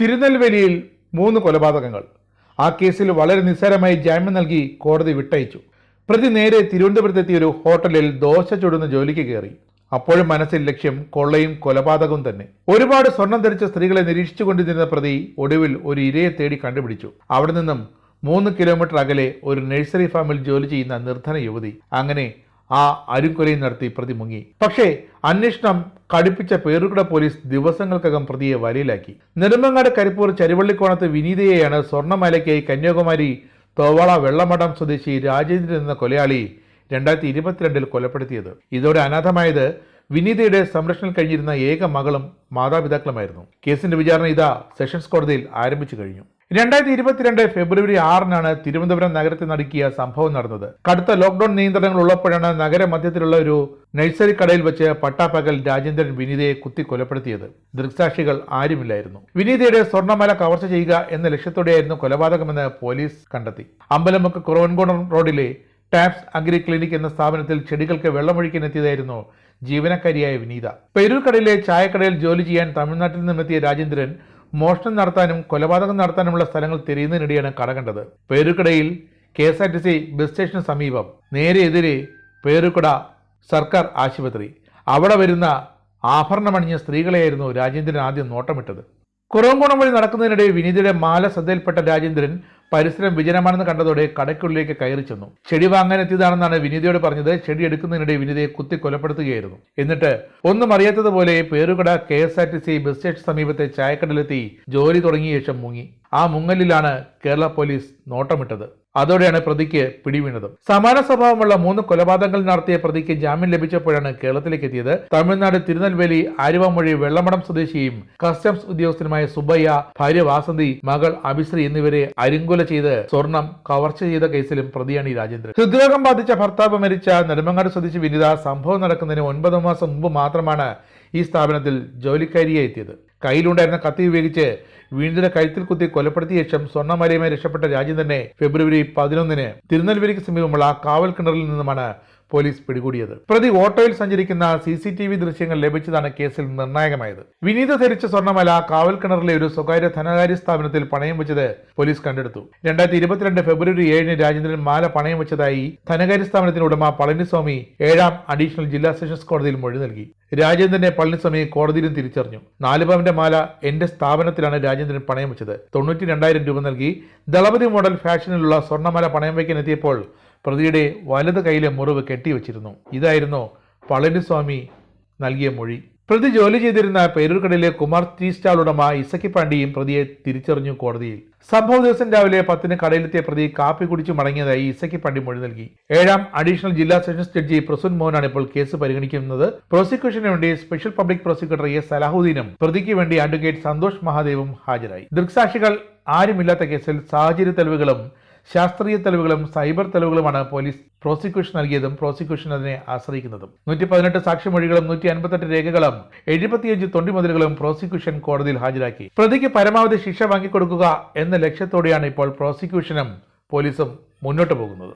തിരുനെൽവേലിയിൽ മൂന്ന് കൊലപാതകങ്ങൾ. ആ കേസിൽ വളരെ നിസ്സാരമായി ജാമ്യം നൽകി കോടതി വിട്ടയച്ചു. പ്രതി നേരെ തിരുവനന്തപുരത്തെത്തിയ ഒരു ഹോട്ടലിൽ ദോശ ചുടുന്ന ജോലിക്ക് കയറി. അപ്പോഴും മനസ്സിൽ ലക്ഷ്യം കൊള്ളയും കൊലപാതകവും തന്നെ. ഒരുപാട് സ്വർണം ധരിച്ച സ്ത്രീകളെ നിരീക്ഷിച്ചുകൊണ്ടിരുന്ന പ്രതി ഒടുവിൽ ഒരു ഇരയെ തേടി കണ്ടുപിടിച്ചു. അവിടെ നിന്നും മൂന്ന് കിലോമീറ്റർ അകലെ ഒരു നഴ്സറി ഫാമിൽ ജോലി ചെയ്യുന്ന നിർധന യുവതി. അങ്ങനെ ആ അരുക്കൊലയും നടത്തി പ്രതി മുങ്ങി. പക്ഷേ അന്വേഷണം കടുപ്പിച്ച പേരുകട പോലീസ് ദിവസങ്ങൾക്കകം പ്രതിയെ വലയിലാക്കി. നെടുമങ്ങാട് കരിപ്പൂർ ചരുവള്ളിക്കോണത്ത് വിനീതയെയാണ് സ്വർണമാലയ്ക്കായി കന്യാകുമാരി തോവാള വെള്ളമഠം സ്വദേശി രാജേന്ദ്രൻ എന്ന കൊലയാളി രണ്ടായിരത്തി ഇരുപത്തിരണ്ടിൽ കൊലപ്പെടുത്തിയത്. ഇതോടെ അനാഥമായത് വിനീതയുടെ സംരക്ഷണം കഴിഞ്ഞിരുന്ന ഏക മകളും മാതാപിതാക്കളുമായിരുന്നു. കേസിന്റെ വിചാരണ ഇതാ സെഷൻസ് കോടതിയിൽ ആരംഭിച്ചു കഴിഞ്ഞു. രണ്ടായിരത്തി ഇരുപത്തിരണ്ട് ഫെബ്രുവരി ആറിനാണ് തിരുവനന്തപുരം നഗരത്തിൽ നടുക്കിയ സംഭവം നടന്നത്. കടുത്ത ലോക്ഡൌൺ നിയന്ത്രണങ്ങൾ ഉള്ളപ്പോഴാണ് നഗരമധ്യത്തിലുള്ള ഒരു നഴ്സറി കടയിൽ വെച്ച് പട്ടാപ്പകൽ രാജേന്ദ്രൻ വിനീതയെ കുത്തി കൊലപ്പെടുത്തിയത് ദൃക്സാക്ഷികൾ ആരുമില്ലായിരുന്നു. വിനീതയുടെ സ്വർണമല കവർച്ച ചെയ്യുക എന്ന ലക്ഷ്യത്തോടെയായിരുന്നു കൊലപാതകമെന്ന് പോലീസ് കണ്ടെത്തി. അമ്പലമുക്ക് കുറവൻകോണം റോഡിലെ ടാപ്സ് അഗ്രി ക്ലിനിക് എന്ന സ്ഥാപനത്തിൽ ചെടികൾക്ക് വെള്ളമൊഴിക്കാൻ എത്തിയതായിരുന്നു ജീവനക്കാരിയായ വിനീത. പെരൂർക്കടയിലെ ചായക്കടയിൽ ജോലി ചെയ്യാൻ തമിഴ്നാട്ടിൽ നിന്നെത്തിയ രാജേന്ദ്രൻ മോഷണം നടത്താനും കൊലപാതകം നടത്താനുമുള്ള സ്ഥലങ്ങൾ തിരയുന്നതിനിടെയാണ് കട കണ്ടത്. പേരുക്കടയിൽ K S R T C bus സ്റ്റേഷന് സമീപം നേരെ എതിരെ പേരുക്കട സർക്കാർ ആശുപത്രി. അവിടെ വരുന്ന ആഭരണമണിഞ്ഞ സ്ത്രീകളെയായിരുന്നു രാജേന്ദ്രൻ ആദ്യം നോട്ടമിട്ടത്. കുറവങ്കോണം വഴി നടക്കുന്നതിനിടെ വിനീതയുടെ മാല ശ്രദ്ധയിൽപ്പെട്ട രാജേന്ദ്രൻ പരിസരം വിജനമാണെന്ന് കണ്ടതോടെ കടയ്ക്കുള്ളിലേക്ക് കയറി ചെന്നു. ചെടി വാങ്ങാൻ എത്തിയതാണെന്നാണ് വിനീതയോട് പറഞ്ഞത്. ചെടി എടുക്കുന്നതിനിടെ വിനീതയെ കുത്തി കൊലപ്പെടുത്തുകയായിരുന്നു. എന്നിട്ട് ഒന്നും അറിയാത്തതുപോലെ Peroorkada K S R T C bus station സമീപത്തെ ചായക്കടലെത്തി ജോലി തുടങ്ങിയ ശേഷം മുങ്ങി. ആ മുങ്ങലിലാണ് കേരള പോലീസ് നോട്ടമിട്ടത്. അതോടെയാണ് പ്രതിക്ക് പിടിവീണത്. സമാന സ്വഭാവമുള്ള മൂന്ന് കൊലപാതകങ്ങൾ നടത്തിയ പ്രതിക്ക് ജാമ്യം ലഭിച്ചപ്പോഴാണ് കേരളത്തിലേക്ക് എത്തിയത്. തമിഴ്നാട് തിരുനെൽവേലി ആലുവമൊഴി വെള്ളമടം സ്വദേശിയും കസ്റ്റംസ് ഉദ്യോഗസ്ഥനുമായ സുബയ്യ ഭാര്യ വാസന്തി മകൾ അഭിശ്രീ എന്നിവരെ അരിങ്കുല ചെയ്ത് സ്വർണം കവർച്ച ചെയ്ത കേസിലും പ്രതിയാണ് ഈ രാജേന്ദ്രൻ. ഹൃദ്രോഗം ബാധിച്ച ഭർത്താവ് മരിച്ച നെടുമങ്ങാട് സ്വദേശി വിനിത സംഭവം നടക്കുന്നതിന് ഒൻപത് മാസം മുമ്പ് മാത്രമാണ് ഈ സ്ഥാപനത്തിൽ ജോലിക്കാരിയെ എത്തിയത്. കയ്യിലുണ്ടായിരുന്ന കത്തി ഉപയോഗിച്ച് വീണ്ടും കഴുത്തിൽ കുത്തി കൊലപ്പെടുത്തിയ ശേഷം സ്വർണമലയുമായി രക്ഷപ്പെട്ട രാജ്യം തന്നെ ഫെബ്രുവരി പതിനൊന്നിന് തിരുനെൽവേലിക്ക് സമീപമുള്ള കാവൽ കിണറിൽ നിന്നുമാണ് പോലീസ് പിടികൂടിയത്. പ്രതി ഓട്ടോയിൽ സഞ്ചരിക്കുന്ന സി സി ടി വി ദൃശ്യങ്ങൾ ലഭിച്ചതാണ് കേസിൽ നിർണായകമായത്. വിനീത ധരിച്ച സ്വർണമല കാവൽ കിണറിലെ ഒരു സ്വകാര്യ ധനകാര്യ സ്ഥാപനത്തിൽ പണയം വെച്ചത് പോലീസ് കണ്ടെടുത്തു. രണ്ടായിരത്തി ഇരുപത്തിരണ്ട് ഫെബ്രുവരി ഏഴിന് രാജേന്ദ്രൻ മാല പണയം വെച്ചതായി ധനകാര്യ സ്ഥാപനത്തിന്റെ ഉടമ പളനിസ്വാമി ഏഴാം അഡീഷണൽ ജില്ലാ സെഷൻസ് കോടതിയിൽ മൊഴി നൽകി. രാജേന്ദ്രനെ പളനിസ്വാമി കോടതിയിലും തിരിച്ചറിഞ്ഞു. നാല് പവന്റെ മാല എന്റെ സ്ഥാപനത്തിലാണ് രാജേന്ദ്രൻ പണയം വെച്ചത്. തൊണ്ണൂറ്റി രണ്ടായിരം രൂപ നൽകി ദളപതി മോഡൽ ഫാഷനിലുള്ള സ്വർണമാല പണയം വയ്ക്കാൻ എത്തിയപ്പോൾ പ്രതിയുടെ വലത് കൈയിലെ മുറിവ് കെട്ടിവെച്ചിരുന്നു. ഇതായിരുന്നു പളനിസ്വാമി നൽകിയ മൊഴി. പ്രതി ജോലി ചെയ്തിരുന്ന പേരൂർക്കടയിലെ കുമാർ ടീ സ്റ്റാൾ ഉടമ ഇസക്കി പാണ്ഡിയും പ്രതിയെ തിരിച്ചറിഞ്ഞു കോടതിയിൽ. സംഭവ ദിവസം രാവിലെ പത്തിന് കടയിലെത്തിയ പ്രതി കാപ്പി കുടിച്ചു മടങ്ങിയതായി ഇസക്കി പാണ്ഡി മൊഴി നൽകി. ഏഴാം അഡീഷണൽ ജില്ലാ സെഷൻസ് ജഡ്ജി പ്രസുൻ മോഹനാണ് ഇപ്പോൾ കേസ് പരിഗണിക്കുന്നത്. പ്രോസിക്യൂഷന് വേണ്ടി സ്പെഷ്യൽ പബ്ലിക് പ്രോസിക്യൂട്ടർ എ സലാഹുദ്ദീനും പ്രതിക്ക് വേണ്ടി അഡ്വക്കേറ്റ് സന്തോഷ് മഹാദേവും ഹാജരായി. ദൃക്സാക്ഷികൾ ആരുമില്ലാത്ത കേസിൽ സാഹചര്യ തെളിവുകളും ശാസ്ത്രീയ തെളിവുകളും സൈബർ തെളിവുകളുമാണ് പോലീസ് പ്രോസിക്യൂഷൻ നൽകിയതും പ്രോസിക്യൂഷൻ അതിനെ ആശ്രയിക്കുന്നതും. നൂറ്റി പതിനെട്ട് സാക്ഷിമൊഴികളും നൂറ്റി അൻപത്തെട്ട് രേഖകളും എഴുപത്തിയഞ്ച് തൊണ്ടിമുതലുകളും പ്രോസിക്യൂഷൻ കോടതിയിൽ ഹാജരാക്കി. പ്രതിക്ക് പരമാവധി ശിക്ഷ വാങ്ങിക്കൊടുക്കുക എന്ന ലക്ഷ്യത്തോടെയാണ് ഇപ്പോൾ പ്രോസിക്യൂഷനും പോലീസും മുന്നോട്ട് പോകുന്നത്.